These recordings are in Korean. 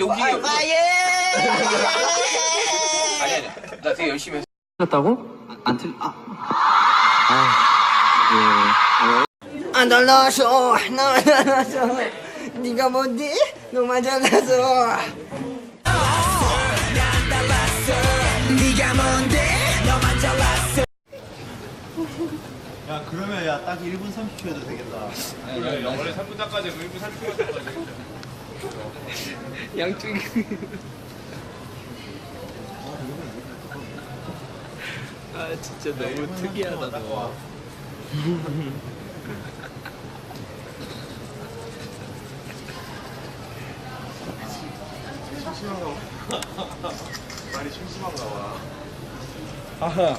여기 아, 예! 아니 아니. 나 되게 열심히 했어. 안 달라서 나 달라서 네가 뭔데? 너만 잘나서 네가 뭔데? 너만 잘났어. 야 그러면 야 딱 1분 30초여도 되겠다. 원래 3분 닦아야 1분 30분 닦아야 양쪽이. 아 진짜 너무 특이하다 너. 많이 심심한가 봐. 아하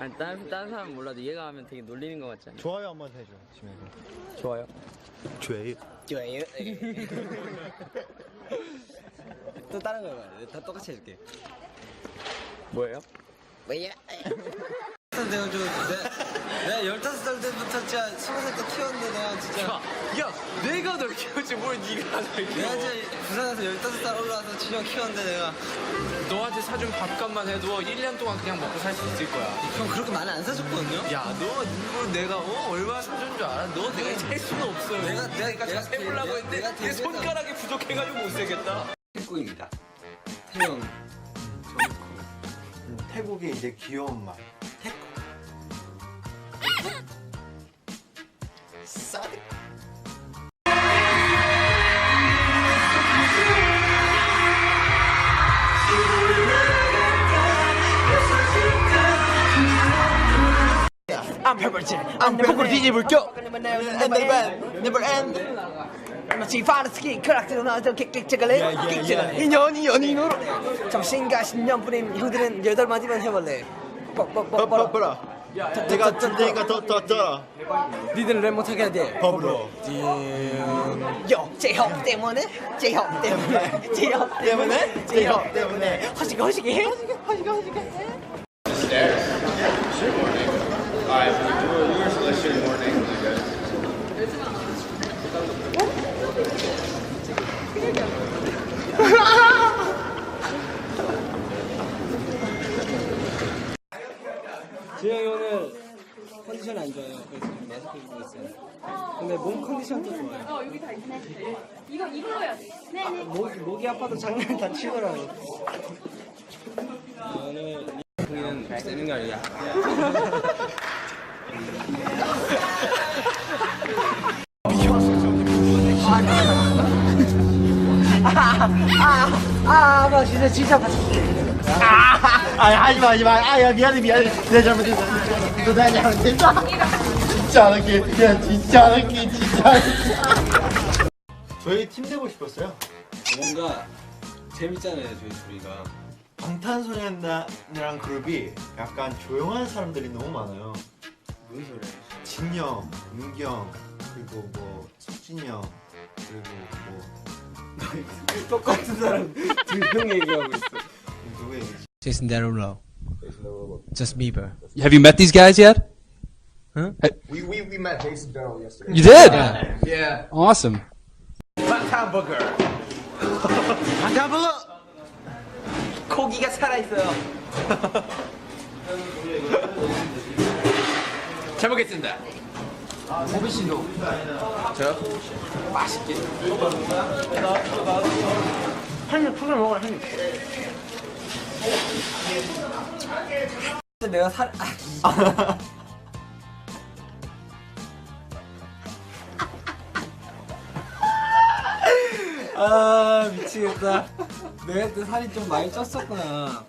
니 다른 다른 사람 몰라도 얘가 하면 되게 놀리는 것 같지 않아? 좋아요 한번 해줘 지금 좋아요. 죄 좋아요 또 다른 거 해봐 다 똑같이 해줄게 뭐예요? 뭐야? 내가 좀 내가, 내가 15살 때부터 진짜 20살 때 키웠는데 내가 진짜 야 내가 널 키웠지 뭘 네가 널 내가 진짜 부산에서 15살 올라와서 지금 키웠는데 내가 너한테 사준 밥값만 해도 1년 동안 그냥 먹고 살 수 있을 거야. 형 그렇게 많이 안 사줬거든요? 야, 너, 너 내가 어, 얼마나 사준 줄 알아? 너 내가 셀 수가 없어. 내가- 내가- 내가 내가 다 세보려고 대- 했는데 내가 내 대세다. 손가락이 부족해가지고 못 세겠다. 태국입니다 태영 태국의 이제 귀여운 말 싸득 I'm purple I'm 뒤집을겨 Never end Never end 마치 파르스키 인연이 연인으로 정신과 신념 뿌린 형들은 여덟 마디만 해볼래. 뻑뻑뻑뻑 내가 줄 테니까 더더 떠라 니들은 랩 못하게 해야 법으로. 요 제형 때문에? 제형 때문에? 제형 때문에? 제형 때문에. 허시게 허시게 해 허시게 허시게 Alright, we do yours, morning. 지영이 오늘 컨디션이 안 좋아요. 그래서 지금 마스크 입고 있어요. 근데 몸 컨디션도 좋아요. 어, 여기 다 있네. 이거, 이걸로 해야 돼. 네네. 목, 목이 아파도 장난 다 치더라고. 오늘 공연 세는 거 아니야? 아, 나 진짜 진짜 아 하지 마 하지 마 아 야 미안해 미안해 내 잘못했어 너나 잘못했어 진짜 안 할게 야 진짜 안 할게 진짜 안 할게. 저희 팀 되고 싶었어요 뭔가 재밌잖아요, 저희 둘이가. 방탄소년단이랑 그룹이 약간 조용한 사람들이 너무 많아요 무슨 소리야? 진영, 은경, 그리고 뭐 석진이 형, 그리고 뭐 똑같은 사람 두 명 얘기하고 있어. 누구 얘기지? Jason Derulo. Justin Bieber. Have you met these guys yet? Huh? We, we, we met Jason Darrell yesterday You did? Yeah. Awesome. 고기가 살아 있어요. 잘 먹겠습니다. 호비 씨도. 저요? 맛있게. 한입 풀어 먹어, 한 입. 내가 살, 아, 아 미치겠다. 내가 그때 살이 좀 많이 쪘었구나.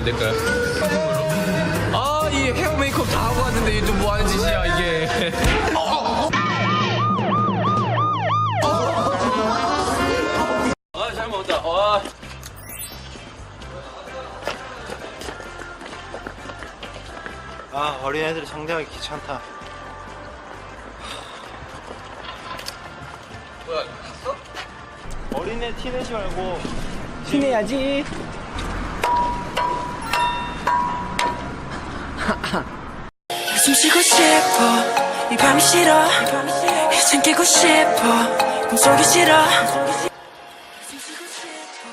안 될까요? 아, 이 헤어 메이크업 다 하고 왔는데 이게 좀 뭐 하는 짓이야, 이게. 아, 잘 먹었다. 와. 아 어린애들이 상대하기 귀찮다 뭐야, 어린애 티내지 말고 티내야지. 숨 쉬고 싶어 이 밤이 싫어 이젠 깨고 싶어 꿈속이 싫어 숨 쉬고 싶어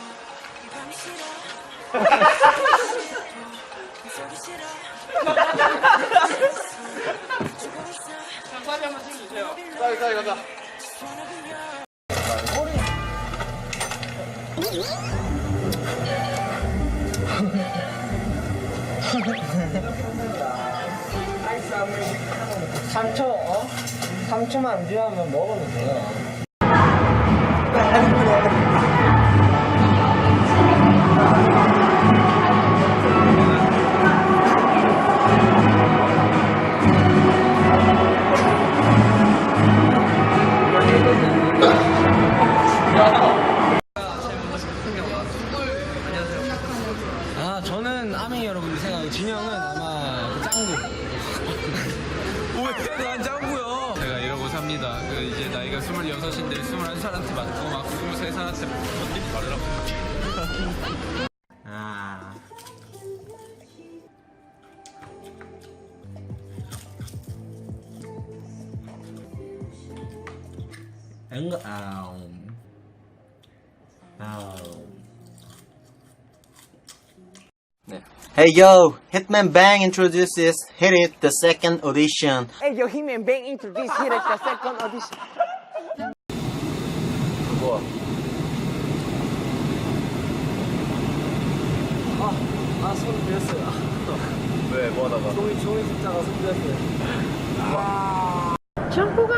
이 밤이 싫어 꿈속이 싫어 죽어 있어 삼 3초만 유지하면 먹으면 돼요. 아 저는 아미 여러분들 생각에 진영은 아마 그 짱구 왜? 난 나이가 26인데 21살한테 맞고 막 23살한테 뭔일 바르라고. 아 응, 아우. 아우. Hey yo, Hitman Bang introduces Hit It, the second audition. Hey yo, He-Man Bang introduce here at the second audition. 아, 아, 손 그렸어요. 왜, 뭐 하다가? 종이, 종이 숫자가 손 그렸어요. 정보가!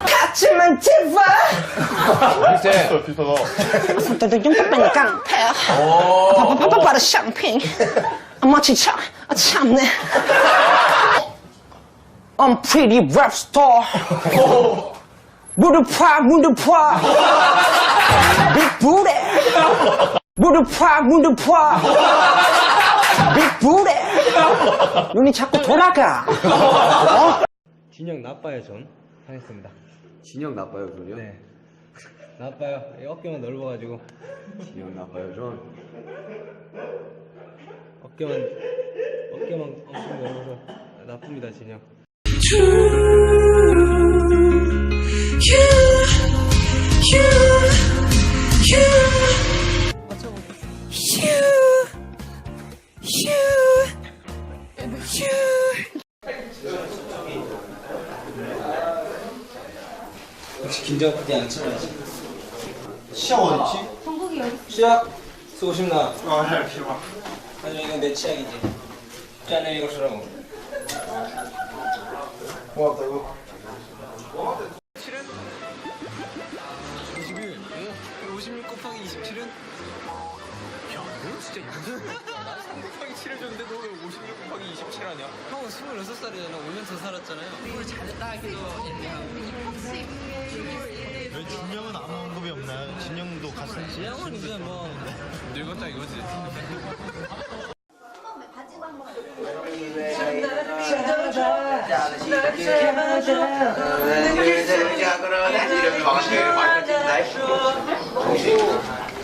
아침은 제발! 비슷해, 비슷하다. 손도 좀 빡빡이 깡패야. 파파파파파라 샴핑. 아마 진짜, 아, 참네. 어. I'm pretty rap star. 무릎 파, 무릎 파. Big booty. 무릎 파, 무릎 파. Big booty. 눈이 자꾸 돌아가. 진영 나빠요, 전. 하겠습니다. 진영 나빠요, 전요? 네. 나빠요. 이 어깨만 넓어가지고. 진영 나빠요, 전? 어깨만, 어깨만 엄청 넓어서 나쁩니다, 진영. 긴장 그때 안 참아야지. 시작 어딨지? 정국이 여기 시작! 쓰고 싶나? 아. 나중에 이건 내 취향이지. 짠해, 이거 쓰라고. 고맙다, 이거. 진짜 이거 3 곱하기 7을 줬는데 너 왜 56 곱하기 27 하냐? 형은 26살이잖아. 5년 더 살았잖아요. 이걸 잘했다 하기도 왜 진영은 아무 언급이 없나요? 진영도 같은 형은 이제 뭐 늙었다 이거지. 바지도 한